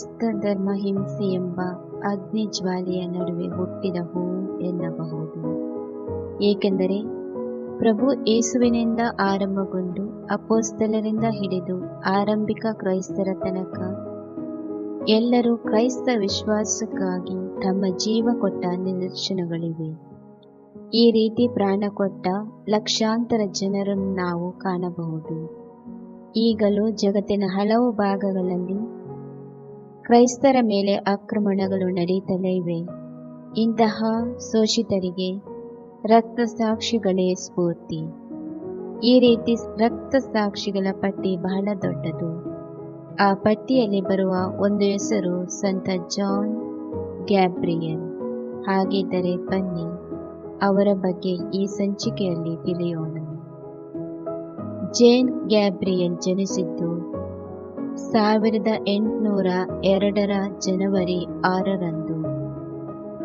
ಕ್ರೈಸ್ತ ಧರ್ಮ ಹಿಂಸೆ ಎಂಬ ಅಗ್ನಿ ಜ್ವಾಲೆಯ ನಡುವೆ ಹುಟ್ಟಿದ ಹೂ ಎನ್ನಬಹುದು. ಏಕೆಂದರೆ ಪ್ರಭು ಯೇಸುವಿನಿಂದ ಆರಂಭಗೊಂಡು ಅಪೋಸ್ತಲರಿಂದ ಹಿಡಿದು ಆರಂಭಿಕ ಕ್ರೈಸ್ತರ ತನಕ ಎಲ್ಲರೂ ಕ್ರೈಸ್ತ ವಿಶ್ವಾಸಕ್ಕಾಗಿ ತಮ್ಮ ಜೀವ ಕೊಟ್ಟ ನಿದರ್ಶನಗಳಿವೆ. ಈ ರೀತಿ ಪ್ರಾಣ ಕೊಟ್ಟ ಲಕ್ಷಾಂತರ ಜನರನ್ನು ನಾವು ಕಾಣಬಹುದು. ಈಗಲೂ ಜಗತ್ತಿನ ಹಲವು ಭಾಗಗಳಲ್ಲಿ ಕ್ರೈಸ್ತರ ಮೇಲೆ ಆಕ್ರಮಣಗಳು ನಡೆಯುತ್ತಲೇ ಇವೆ. ಇಂತಹ ಶೋಷಿತರಿಗೆ ರಕ್ತಸಾಕ್ಷಿಗಳೇ ಸ್ಫೂರ್ತಿ. ಈ ರೀತಿ ರಕ್ತ ಸಾಕ್ಷಿಗಳ ಪಟ್ಟಿ ಬಹಳ ದೊಡ್ಡದು. ಆ ಪಟ್ಟಿಯಲ್ಲಿ ಬರುವ ಒಂದು ಹೆಸರು ಸಂತ ಜಾನ್ ಗ್ಯಾಬ್ರಿಯಲ್. ಹಾಗಿದ್ದರೆ ಬನ್ನಿ, ಅವರ ಬಗ್ಗೆ ಈ ಸಂಚಿಕೆಯಲ್ಲಿ ತಿಳಿಯೋಣ. ಜೇನ್ ಗ್ಯಾಬ್ರಿಯಲ್ ಜನಿಸಿದ್ದು ಸಾವಿರದ ಎಂಟುನೂರ ಎರಡರ ಜನವರಿ ಆರರಂದು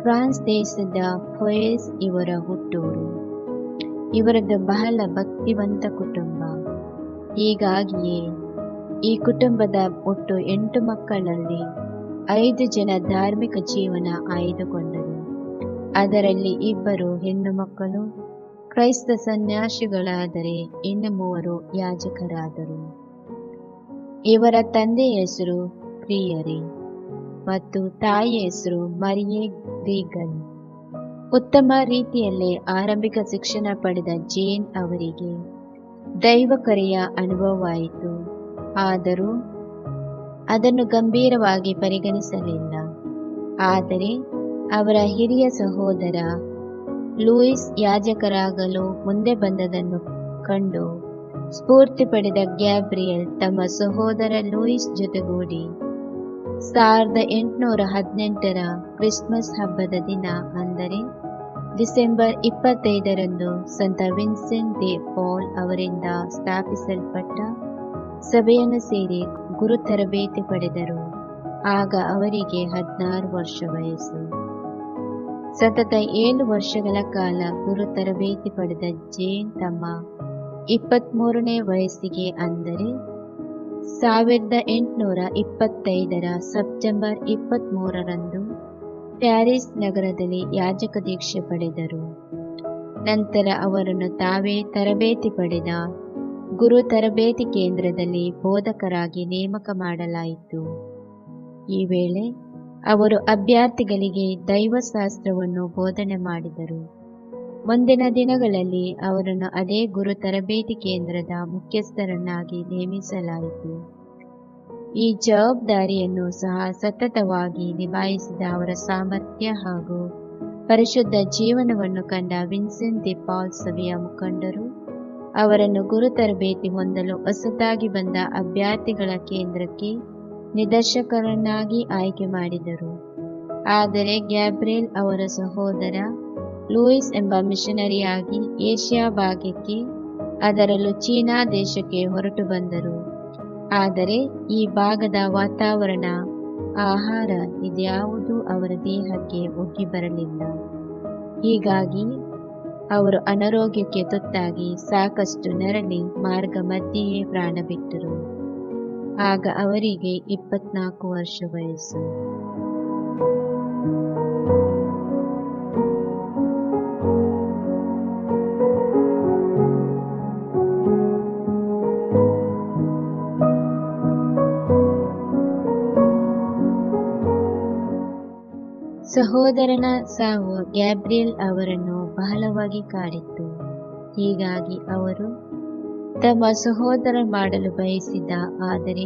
ಫ್ರಾನ್ಸ್ ದೇಶದ ಫೊಯೇಸ್ ಇವರ ಹುಟ್ಟೂರು. ಇವರದ್ದು ಬಹಳ ಭಕ್ತಿವಂತ ಕುಟುಂಬ. ಹೀಗಾಗಿಯೇ ಈ ಕುಟುಂಬದ ಒಟ್ಟು ಎಂಟು ಮಕ್ಕಳಲ್ಲಿ ಐದು ಜನ ಧಾರ್ಮಿಕ ಜೀವನ ಆಯ್ದುಕೊಂಡರು. ಅದರಲ್ಲಿ ಇಬ್ಬರು ಹೆಣ್ಣು ಮಕ್ಕಳು, ಕ್ರೈಸ್ತ ಸನ್ಯಾಸಿಗಳಾದರೆ ಇನ್ನು ಮೂವರು ಯಾಜಕರಾದರು. ಇವರ ತಂದೆಯ ಹೆಸರು ಪ್ರಿಯರಿ ಮತ್ತು ತಾಯಿಯ ಹೆಸರು ಮರಿಯೇ ಗ್ರೀಗನ್ ಉತ್ತಮ ರೀತಿಯಲ್ಲೇ ಆರಂಭಿಕ ಶಿಕ್ಷಣ ಪಡೆದ ಜೇನ್ ಅವರಿಗೆ ದೈವ ಕರೆಯ ಅನುಭವವಾಯಿತು. ಆದರೂ ಅದನ್ನು ಗಂಭೀರವಾಗಿ ಪರಿಗಣಿಸಲಿಲ್ಲ. ಆದರೆ ಅವರ ಹಿರಿಯ ಸಹೋದರ ಲೂಯಿಸ್ ಯಾಜಕರಾಗಲು ಮುಂದೆ ಬಂದದನ್ನು ಕಂಡು ಸ್ಫೂರ್ತಿ ಪಡೆದ ಗ್ಯಾಬ್ರಿಯಲ್ ತಮ್ಮ ಸಹೋದರ ಲೂಯಿಸ್ ಜೊತೆಗೂಡಿ. ಸಾವಿರದ ಎಂಟುನೂರ ಹದಿನೆಂಟರ ಕ್ರಿಸ್ಮಸ್ ಹಬ್ಬದ ದಿನ ಅಂದರೆ ಡಿಸೆಂಬರ್ ಇಪ್ಪತ್ತೈದರಂದು ಸಂತ ವಿನ್ಸೆಂಟ್ ಡಿ ಪಾಲ್ ಅವರಿಂದ ಸ್ಥಾಪಿಸಲ್ಪಟ್ಟ ಸಭೆಯನ್ನು ಸೇರಿ ಗುರು ತರಬೇತಿ ಪಡೆದರು. ಆಗ ಅವರಿಗೆ ಹದಿನಾರು ವರ್ಷ ವಯಸ್ಸು. ಸತತ ಏಳು ವರ್ಷಗಳ ಕಾಲ ಗುರು ತರಬೇತಿ ಪಡೆದ ಜೇನ್ ತಮ್ಮ ಇಪ್ಪತ್ತ್ಮೂರನೇ ವಯಸ್ಸಿಗೆ ಅಂದರೆ ಸಾವಿರದ ಎಂಟುನೂರ ಇಪ್ಪತ್ತೈದರ ಸೆಪ್ಟೆಂಬರ್ ಇಪ್ಪತ್ತ್ಮೂರರಂದು ಪ್ಯಾರಿಸ್ ನಗರದಲ್ಲಿ ಯಾಜಕ ದೀಕ್ಷೆ ಪಡೆದರು. ನಂತರ ಅವರನ್ನು ತಾವೇ ತರಬೇತಿ ಪಡೆದ ಗುರು ತರಬೇತಿ ಕೇಂದ್ರದಲ್ಲಿ ಬೋಧಕರಾಗಿ ನೇಮಕ ಮಾಡಲಾಯಿತು. ಈ ವೇಳೆ ಅವರು ಅಭ್ಯರ್ಥಿಗಳಿಗೆ ದೈವಶಾಸ್ತ್ರವನ್ನು ಬೋಧನೆ ಮಾಡಿದರು. ಮುಂದಿನ ದಿನಗಳಲ್ಲಿ ಅವರನ್ನು ಅದೇ ಗುರು ತರಬೇತಿ ಕೇಂದ್ರದ ಮುಖ್ಯಸ್ಥರನ್ನಾಗಿ ನೇಮಿಸಲಾಯಿತು. ಈ ಜವಾಬ್ದಾರಿಯನ್ನು ಸಹ ಸತತವಾಗಿ ನಿಭಾಯಿಸಿದ ಅವರ ಸಾಮರ್ಥ್ಯ ಹಾಗೂ ಪರಿಶುದ್ಧ ಜೀವನವನ್ನು ಕಂಡ ವಿನ್ಸೆಂಟ್ ದಿ ಪಾಲ್ ಸಭೆಯ ಮುಖಂಡರು, ಅವರನ್ನು ಗುರು ತರಬೇತಿ ಹೊಂದಲು ಹೊಸತಾಗಿ ಬಂದ ಅಭ್ಯರ್ಥಿಗಳ ಕೇಂದ್ರಕ್ಕೆ ನಿದರ್ಶಕರನ್ನಾಗಿ ಆಯ್ಕೆ ಮಾಡಿದರು. ಆದರೆ ಗ್ಯಾಬ್ರಿಯಲ್ ಅವರ ಸಹೋದರ ಲೂಯಿಸ್ ಎಂಬ ಮಿಷನರಿಯಾಗಿ ಏಷ್ಯಾ ಭಾಗಕ್ಕೆ ಅದರಲ್ಲೂ ಚೀನಾ ದೇಶಕ್ಕೆ ಹೊರಟು ಬಂದರು. ಆದರೆ ಈ ಭಾಗದ ವಾತಾವರಣ, ಆಹಾರ ಇದ್ಯಾವುದು ಅವರ ದೇಹಕ್ಕೆ ಒಗ್ಗಿ ಬರಲಿಲ್ಲ. ಹೀಗಾಗಿ ಅವರು ಅನಾರೋಗ್ಯಕ್ಕೆ ತುತ್ತಾಗಿ ಸಾಕಷ್ಟು ನರಳಿ ಮಾರ್ಗ ಮಧ್ಯೆಯೇ ಪ್ರಾಣ ಬಿಟ್ಟರು. ಆಗ ಅವರಿಗೆ ಇಪ್ಪತ್ನಾಲ್ಕು ವರ್ಷ ವಯಸ್ಸು. ಸಹೋದರನ ಸಾವು ಗ್ಯಾಬ್ರಿಯಲ್ ಅವರನ್ನು ಬಹಳವಾಗಿ ಕಾಡಿತ್ತು. ಹೀಗಾಗಿ ಅವರು ತಮ್ಮ ಸಹೋದರ ಮಾಡಲು ಬಯಸಿದ್ದ, ಆದರೆ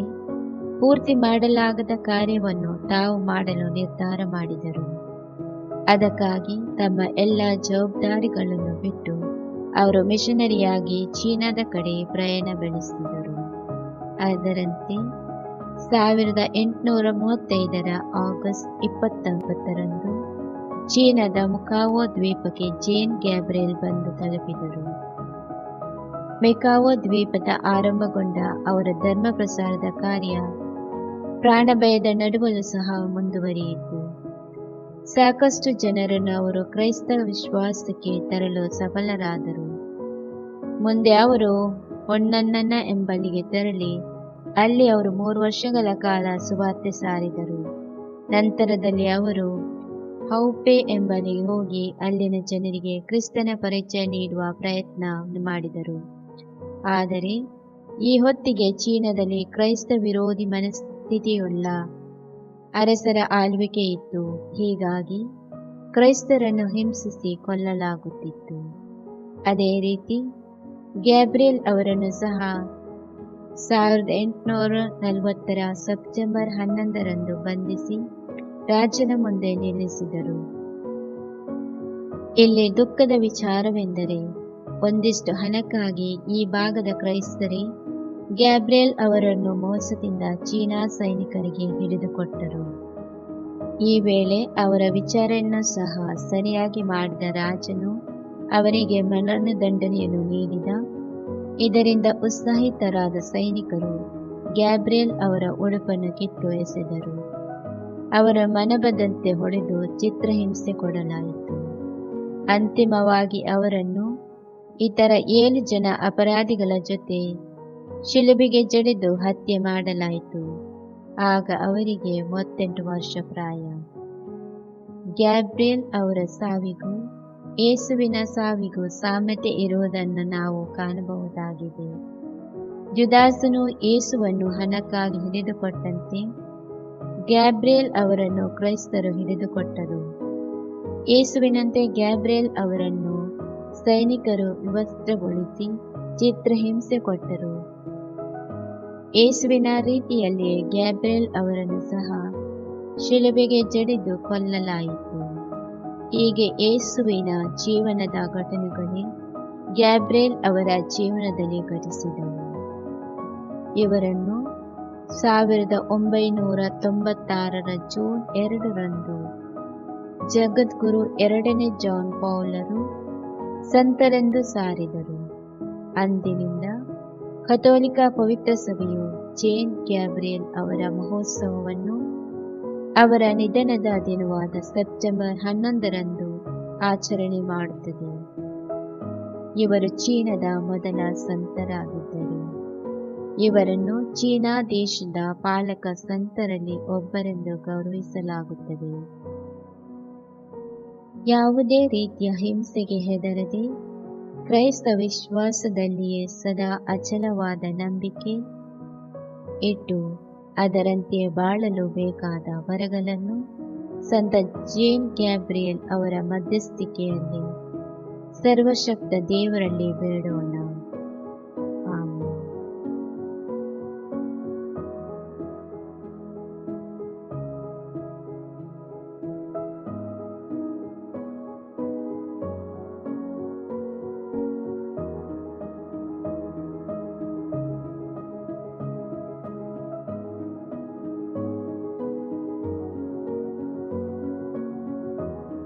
ಪೂರ್ತಿ ಮಾಡಲಾಗದ ಕಾರ್ಯವನ್ನು ತಾವು ಮಾಡಲು ನಿರ್ಧಾರ ಮಾಡಿದರು. ಅದಕ್ಕಾಗಿ ತಮ್ಮ ಎಲ್ಲ ಜವಾಬ್ದಾರಿಗಳನ್ನು ಬಿಟ್ಟು ಅವರು ಮಿಷನರಿಯಾಗಿ ಚೀನಾದ ಕಡೆ ಪ್ರಯಾಣ ಬೆಳೆಸಿದರು. ಅದರಂತೆ ಸಾವಿರದ ಎಂಟುನೂರ ಮೂವತ್ತೈದರ ಆಗಸ್ಟ್ ಇಪ್ಪತ್ತೊಂಬತ್ತರಂದು ಚೀನಾದ ಮುಕಾವೋ ದ್ವೀಪಕ್ಕೆ ಜೇನ್ ಗ್ಯಾಬ್ರಿಯಲ್ ಬಂದು ತಲುಪಿದರು. ಮೆಕಾವೋ ದ್ವೀಪದ ಆರಂಭಗೊಂಡ ಅವರ ಧರ್ಮ ಪ್ರಸಾರದ ಕಾರ್ಯ ಪ್ರಾಣಭಯದ ನಡುವಲು ಸಹ ಮುಂದುವರಿಯಿತು. ಸಾಕಷ್ಟು ಜನರನ್ನು ಅವರು ಕ್ರೈಸ್ತ ವಿಶ್ವಾಸಕ್ಕೆ ತರಲು ಸಫಲರಾದರು ಮುಂದೆ ಅವರು ಹೊನ್ನನ್ನ ಎಂಬಲ್ಲಿಗೆ ತೆರಳಿ ಅಲ್ಲಿ ಅವರು ಮೂರು ವರ್ಷಗಳ ಕಾಲ ಸುವಾರ್ತೆ ಸಾರಿದರು. ನಂತರದಲ್ಲಿ ಅವರು ಹೌಪೆ ಎಂಬಲ್ಲಿಗೆ ಹೋಗಿ ಅಲ್ಲಿನ ಜನರಿಗೆ ಕ್ರಿಸ್ತನ ಪರಿಚಯ ನೀಡುವ ಪ್ರಯತ್ನ ಮಾಡಿದರು. ಆದರೆ ಈ ಹೊತ್ತಿಗೆ ಚೀನಾದಲ್ಲಿ ಕ್ರೈಸ್ತ ವಿರೋಧಿ ಮನಸ್ಥಿತಿಯುಳ್ಳ ಅರಸರ ಆಳ್ವಿಕೆ ಇತ್ತು. ಹೀಗಾಗಿ ಕ್ರೈಸ್ತರನ್ನು ಹಿಂಸಿಸಿ ಕೊಲ್ಲಲಾಗುತ್ತಿತ್ತು. ಅದೇ ರೀತಿ ಗ್ಯಾಬ್ರಿಯಲ್ ಅವರನ್ನು ಸಹ ಸಾವಿರದ ಎಂಟುನೂರ ನಲವತ್ತರ ಸೆಪ್ಟೆಂಬರ್ ಹನ್ನೊಂದರಂದು ಬಂಧಿಸಿ ರಾಜನ ಮುಂದೆ ನಿಲ್ಲಿಸಿದರು. ಇಲ್ಲಿ ದುಃಖದ ವಿಚಾರವೆಂದರೆ ಒಂದಿಷ್ಟು ಹಣಕ್ಕಾಗಿ ಈ ಭಾಗದ ಕ್ರೈಸ್ತರೇ ಗ್ಯಾಬ್ರಿಯಲ್ ಅವರನ್ನು ಮೋಸದಿಂದ ಚೀನಾ ಸೈನಿಕರಿಗೆ ಹಿಡಿದುಕೊಟ್ಟರು. ಈ ವೇಳೆ ಅವರ ವಿಚಾರಣೆಯನ್ನು ಸಹ ಸರಿಯಾಗಿ ಮಾಡಿದ ರಾಜನು ಅವರಿಗೆ ಮರಣದಂಡನೆಯನ್ನು ನೀಡಿದ ಇದರಿಂದ ಉತ್ಸಾಹಿತರಾದ ಸೈನಿಕರು ಗ್ಯಾಬ್ರಿಯಲ್ ಅವರ ಉಡುಪನ್ನು ಕಿತ್ತು ಎಸೆದರು ಅವರ ಮನಬದಂತೆ ಹೊಡೆದು ಚಿತ್ರಹಿಂಸೆ ಕೊಡಲಾಯಿತು. ಅಂತಿಮವಾಗಿ ಅವರನ್ನು ಇತರ ಏಳು ಜನ ಅಪರಾಧಿಗಳ ಜೊತೆ ಶಿಲುಬಿಗೆ ಜಡಿದು ಹತ್ಯೆ ಮಾಡಲಾಯಿತು. ಆಗ ಅವರಿಗೆ ಮೂವತ್ತೆಂಟು ವರ್ಷ ಪ್ರಾಯ. ಗ್ಯಾಬ್ರಿಯಲ್ ಅವರ ಸಾವಿಗೂ ಯೇಸುವಿನ ಸಾವಿಗೂ ಸಾಮ್ಯತೆ ಇರುವುದನ್ನು ನಾವು ಕಾಣಬಹುದಾಗಿದೆ. ಜುದಾಸನು ಯೇಸುವನ್ನು ಹಣಕ್ಕಾಗಿ ಹಿಡಿದುಕೊಟ್ಟಂತೆ ಗ್ಯಾಬ್ರಿಯಲ್ ಅವರನ್ನು ಕ್ರೈಸ್ತರು ಹಿಡಿದುಕೊಟ್ಟರು. ಯೇಸುವಿನಂತೆ ಗ್ಯಾಬ್ರಿಯಲ್ ಅವರನ್ನು ಸೈನಿಕರು ವಿವಸ್ತ್ರಗೊಳಿಸಿ ಚಿತ್ರಹಿಂಸೆ ಕೊಟ್ಟರು. ಯೇಸುವಿನ ರೀತಿಯಲ್ಲಿಯೇ ಗ್ಯಾಬ್ರಿಯಲ್ ಅವರನ್ನು ಸಹ ಶಿಲುಬೆಗೆ ಜಡಿದು ಕೊಲ್ಲಲಾಯಿತು. ಹೀಗೆ ಯೇಸುವಿನ ಜೀವನದ ಘಟನೆಗಳೇ ಗ್ಯಾಬ್ರೇಲ್ ಅವರ ಜೀವನದಲ್ಲಿ ಘಟಿಸಿದವು. ಇವರನ್ನು ಸಾವಿರದ ಒಂಬೈನೂರ ತೊಂಬತ್ತಾರರ ಜೂನ್ ಎರಡರಂದು ಜಗದ್ಗುರು ಎರಡನೇ ಜಾನ್ ಪೌಲರು ಸಂತರೆಂದು ಸಾರಿದರು. ಅಂದಿನಿಂದ ಕಥೋಲಿಕ ಪವಿತ್ರ ಸಭೆಯು ಜೇನ್ ಗ್ಯಾಬ್ರಿಯಲ್ ಅವರ ಮಹೋತ್ಸವವನ್ನು ಅವರ ನಿಧನದ ದಿನವಾದ ಸೆಪ್ಟೆಂಬರ್ ಹನ್ನೊಂದರಂದು ಆಚರಣೆ ಮಾಡುತ್ತದೆ. ಇವರು ಚೀನಾದ ಮೊದಲ ಸಂತರಾಗಿದ್ದರು. ಇವರನ್ನು ಚೀನಾ ದೇಶದ ಪಾಲಕ ಸಂತರಲ್ಲಿ ಒಬ್ಬರೆಂದು ಗೌರವಿಸಲಾಗುತ್ತದೆ. ಯಾವುದೇ ರೀತಿಯ ಹಿಂಸೆಗೆ ಹೆದರದೆ ಕ್ರೈಸ್ತ ವಿಶ್ವಾಸದಲ್ಲಿಯೇ ಸದಾ ಅಚಲವಾದ ನಂಬಿಕೆ ಇಟ್ಟು ಅದರಂತೆ ಬಾಳಲು ಬೇಕಾದ ವರಗಳನ್ನು ಸಂತ ಜೇನ್ ಗ್ಯಾಬ್ರಿಯಲ್ ಅವರ ಮಧ್ಯಸ್ಥಿಕೆಯಲ್ಲಿ ಸರ್ವಶಕ್ತ ದೇವರಲ್ಲಿ ಬೇಡೋಣ.